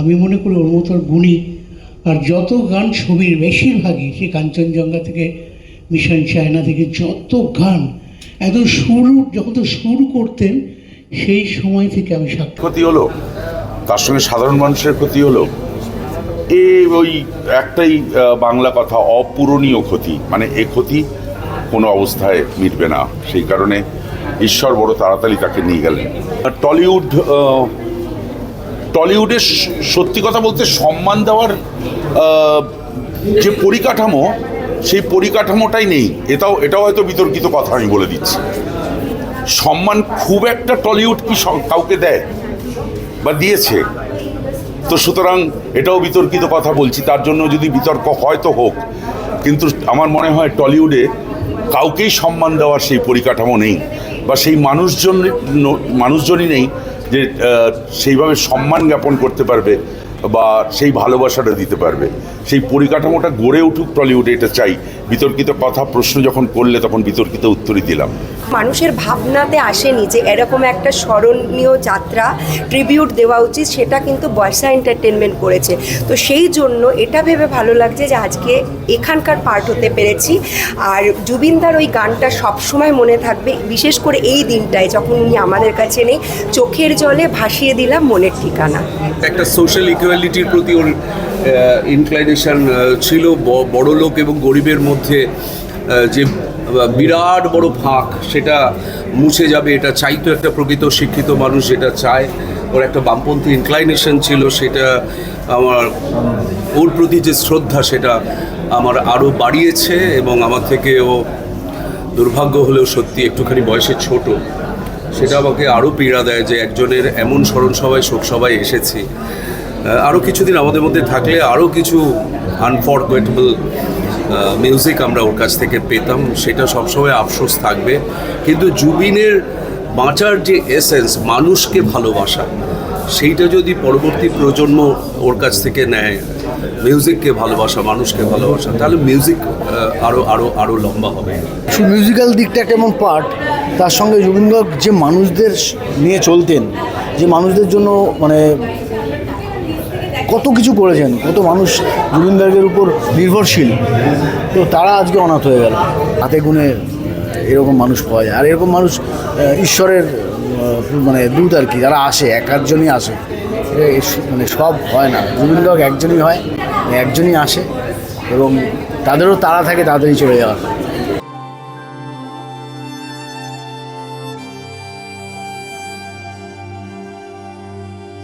আমি মনে করি ওর মতো গুণী। আর যত গান ছবির বেশিরভাগই সে কাঞ্চনজঙ্ঘা থেকে, মিশন চায়না থেকে, যত গান, একদম শুরু, যখন তো শুরু করতেন, সেই সময় থেকে আমি সাক্ষী ক্ষতি হলো, তার সঙ্গে সাধারণ মানুষের ক্ষতি হলো। এ ওই একটাই বাংলা কথা, অপূরণীয় ক্ষতি। মানে এ ক্ষতি কোনো অবস্থায় মিটবে না। সেই কারণে ঈশ্বর বড় তাড়াতাড়ি তাকে নিয়ে গেলেন। টলিউড টলিউডে সত্যি কথা বলতে সম্মান দেওয়ার যে পরিকাঠামো, সেই পরিকাঠামোটাই নেই। এটাও এটাও হয়তো বিতর্কিত কথা আমি বলে দিচ্ছি। সম্মান খুব একটা টলিউড কি কাউকে দেয়, বা দিয়েছে। তো সুতরাং এটাও বিতর্কিত কথা বলছি। তার জন্য যদি বিতর্ক হয় তো হোক। কিন্তু আমার মনে হয় টলিউডে কাউকেই সম্মান দেওয়ার সেই পরিকাঠামো নেই, বা সেই মানুষজন, মানুষজনই নেই যে সেইভাবে সম্মান জ্ঞাপন করতে পারবে বা সেই ভালোবাসাটা দিতে পারবে। সেই পরিকাঠামোটা গড়ে উঠুক টলিউডে, এটা চাই। বিতর্কিত কথা প্রশ্ন যখন করলে তখন বিতর্কিত উত্তরই দিলাম। মানুষের ভাবনাতে আসেনি যে এরকম একটা স্মরণীয় যাত্রা ট্রিবিউট দেওয়া উচিত সেটা কিন্তু বর্ষা এন্টারটেনমেন্ট করেছে। তো সেই জন্য এটা ভেবে ভালো লাগছে যে আজকে এখানকার পার্ট হতে পেরেছি। আর জুবিনদার ওই গানটা সবসময় মনে থাকবে বিশেষ করে এই দিনটায় যখন উনি আমাদের কাছে নেই চোখের জলে ভাসিয়ে দিলাম মনের ঠিকানা। একটা সোশ্যাল ইকুয়ালিটির প্রতি ওর ইনক্লাইনেশন ছিল ব- বড় লোক এবং গরিবের মধ্যে। আহ, যে বিরাট বড় ফাঁক সেটা মুছে যাবে এটা চাইতো একটা প্রকৃত শিক্ষিত মানুষ যেটা চায়। ওর একটা বামপন্থী ইনক্লাইনেশন ছিল সেটা আমার ওর প্রতি যে শ্রদ্ধা সেটা আমার আরও বাড়িয়েছে এবং আমার থেকে ও দুর্ভাগ্য হলেও সত্যি একটুখানি বয়সে ছোট। সেটা আমাকে আরও পীড়া দেয় যে একজনের এমন স্মরণ সভায় শোক সভায় এসেছি আরও কিছুদিন আমাদের মধ্যে থাকলে আরও কিছু আনফরগেটেবল মিউজিক আমরা ওর কাছ থেকে পেতাম, সেটা সবসময় আফসোস থাকবে। কিন্তু জুবিনের বাঁচার যে এসেন্স মানুষকে ভালোবাসা, সেইটা যদি পরবর্তী প্রজন্ম ওর কাছ থেকে নেয় মিউজিককে ভালোবাসা, মানুষকে ভালোবাসা, তাহলে মিউজিক আরও আরও আরও লম্বা হবে। শুধু মিউজিক্যাল দিকটা একটা পার্ট তার সঙ্গে রবীন্দ্র যে মানুষদের নিয়ে চলতেন, যে মানুষদের জন্য মানে কত কিছু করেছেন, কত মানুষ জুবিন গার্গের উপর নির্ভরশীল। তো তারা আজকে অনাথ হয়ে গেল। হাতে গুনে এরকম মানুষ পাওয়া যায়। আর এরকম মানুষ ঈশ্বরের মানে দূত আর কি, যারা আসে, এক একজনই আসে। মানে সব হয় না। জুবিন গার্গ একজনই হয়, একজনই আসে এবং তাদেরও তারা থাকে, তাড়াতাড়ি চলে যাওয়ার